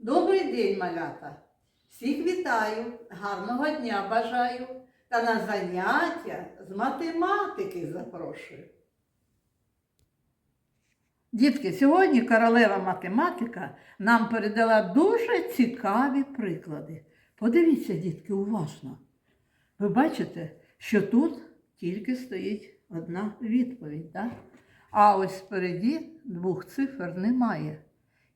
Добрий день, малята! Всіх вітаю, гарного дня бажаю та на заняття з математики запрошую. Дітки, сьогодні королева математика нам передала дуже цікаві приклади. Подивіться, дітки, уважно. Ви бачите, що тут тільки стоїть одна відповідь, так? а ось спереді двох цифр немає.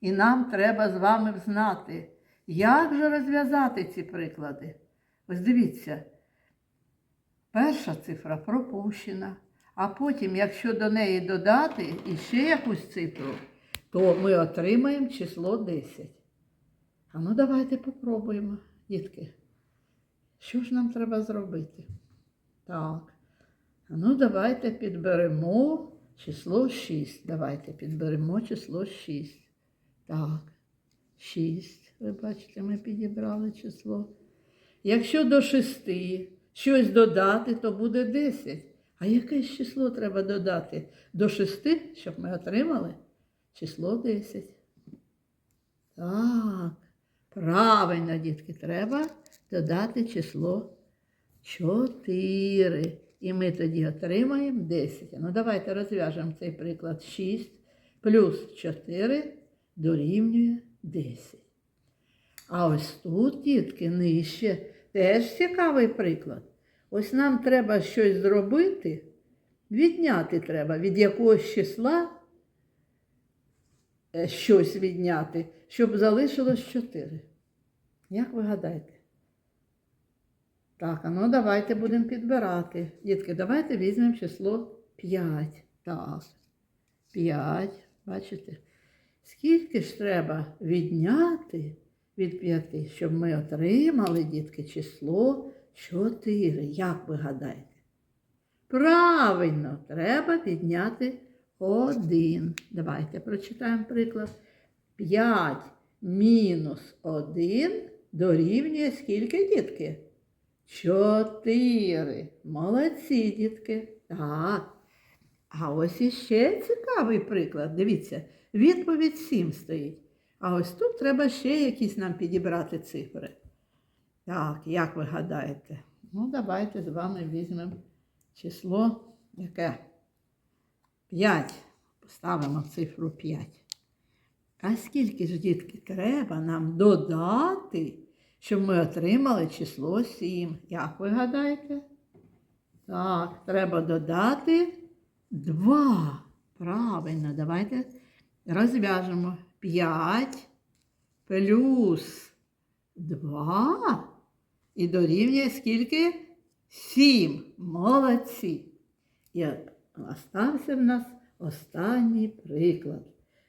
І нам треба з вами знати, як же розв'язати ці приклади. Ось дивіться, перша цифра пропущена, а потім, якщо до неї додати іще якусь цифру, то ми отримаємо число 10. А ну давайте попробуємо, дітки. Що ж нам треба зробити? Так. А ну давайте підберемо число 6. Давайте підберемо число 6. Так, 6. Ви бачите, ми підібрали число. Якщо до 6 щось додати, то буде 10. А яке ж число треба додати до 6, щоб ми отримали число 10? Так, правильно, дітки, треба додати число 4. І ми тоді отримаємо 10. Ну, давайте розв'яжемо цей приклад. 6 плюс 4 дорівнює 10. А ось тут, дітки, нижче, теж цікавий приклад. Ось нам треба щось зробити, відняти треба від якогось числа е, щось відняти, щоб залишилось 4. Як ви гадаєте? Так, а ну давайте будемо підбирати. Дітки, давайте візьмемо число 5. Так. 5, бачите? Скільки ж треба відняти від 5, щоб ми отримали, дітки, число 4. Як ви гадаєте? Правильно, треба відняти 1. Давайте прочитаємо приклад. 5 мінус 1 дорівнює скільки, дітки? 4. Молодці, дітки. Так. А ось іще цікавий приклад. Дивіться, відповідь 7 стоїть. А ось тут треба ще якісь нам підібрати цифри. Так, як ви гадаєте? Ну, давайте з вами візьмемо число яке? 5. Поставимо цифру 5. А скільки ж, дітки, треба нам додати, щоб ми отримали число 7? Як ви гадаєте? Так, треба додати 2. Правильно, давайте розв'яжемо. 5 плюс 2 і дорівнює скільки? 7. Молодці. І остався в нас останній приклад.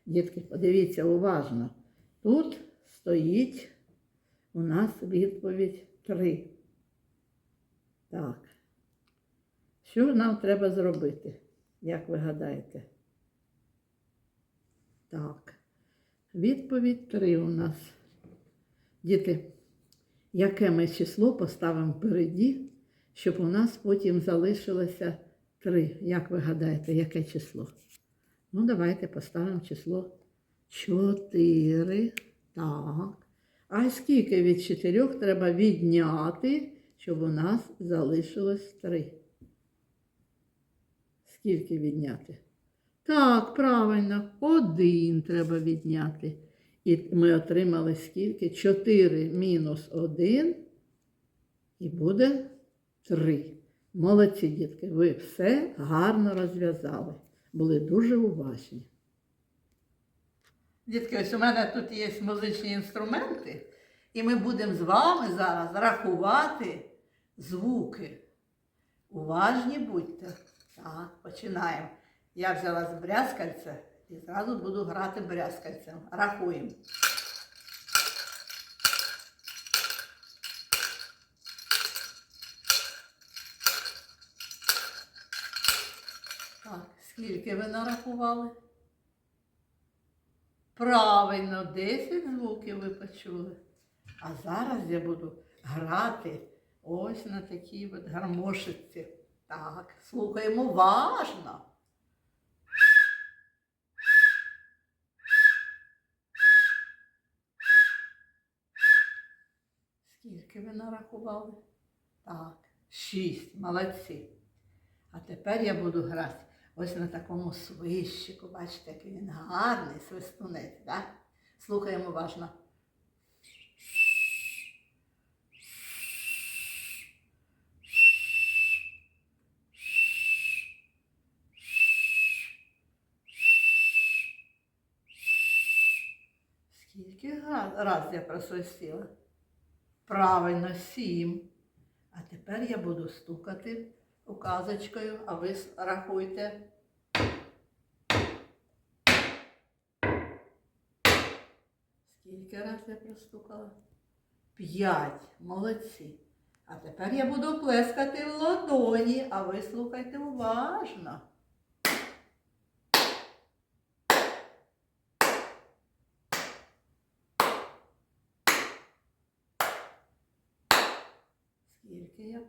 Дітки, подивіться уважно. Тут стоїть у нас відповідь 3. Так. Що нам треба зробити? Як ви гадаєте? Так. Відповідь 3 у нас. Діти, яке ми число поставимо впереді, щоб у нас потім залишилося 3. Як ви гадаєте, яке число? Ну, давайте поставимо число 4. Так. А скільки від 4 треба відняти, щоб у нас залишилось 3? Скільки відняти? Так, правильно, один треба відняти. І ми отримали скільки? 4 мінус 1 і буде 3. Молодці, дітки, ви все гарно розв'язали. Були дуже уважні. Дітки, ось у мене тут є музичні інструменти, і ми будемо з вами зараз рахувати звуки. Уважні будьте. Так, починаємо. Я взяла з брязкальця і зразу буду грати брязкальцем. Рахуємо. Так, скільки ви нарахували? Правильно, 10 звуків ви почули. А зараз я буду грати ось на такій от гармошиці. Так, слухаємо уважно. Скільки ви нарахували? Так, шість. Молодці. А тепер я буду грати ось на такому свищику. Бачите, який він гарний свистунець, так? Слухаємо уважно. Скільки раз я просвистіла? Правильно, сім. А тепер я буду стукати указочкою, а ви рахуйте. Скільки раз я простукала? П'ять. Молодці. А тепер я буду плескати в ладоні, а ви слухайте уважно. Скільки я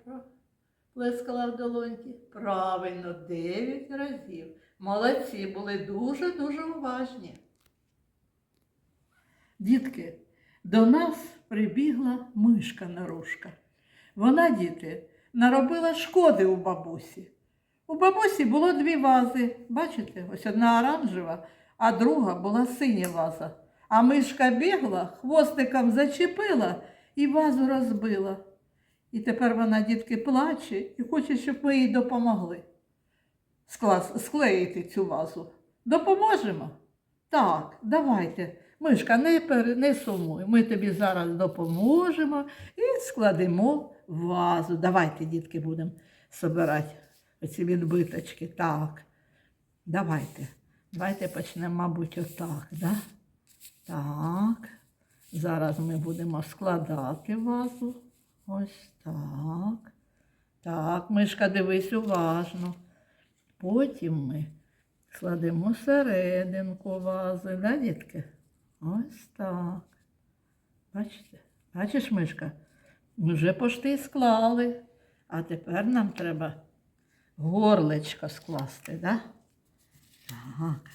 плескала в долоньки? Правильно, дев'ять разів. Молодці, були дуже-дуже уважні. Дітки, до нас прибігла мишка нарушка. Вона, діти, наробила шкоди у бабусі. У бабусі було дві вази. Бачите, ось одна оранжева, а друга була синя ваза. А мишка бігла, хвостиком зачепила і вазу розбила. І тепер вона, дітки, плаче і хоче, щоб ми їй допомогли склеїти цю вазу. Допоможемо? Так, давайте. Мишка, не, пер, не сумуй. Ми тобі зараз допоможемо і складемо вазу. Давайте, дітки, будемо збирати оці відбиточки. Так. Давайте. Давайте почнемо, мабуть, отак. Да? Так. Зараз ми будемо складати вазу. Ось так. Так, мишка, дивись уважно. Потім ми складемо серединку вази, да, дітки? Ось так. Бачите? Бачиш, мишка? Ми вже пошти склали. А тепер нам треба горлечко скласти, да? Так.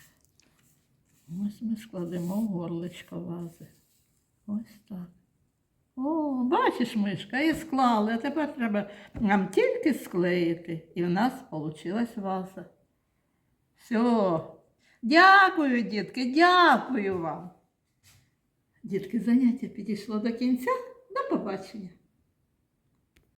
Ось ми складемо горлечко вази. Ось так. О, бачиш, мишка, і склали. А тепер треба нам тільки склеїти. І в нас вийшла ваза. Все. Дякую, дітки, дякую вам. Дітки, заняття підійшло до кінця. До побачення.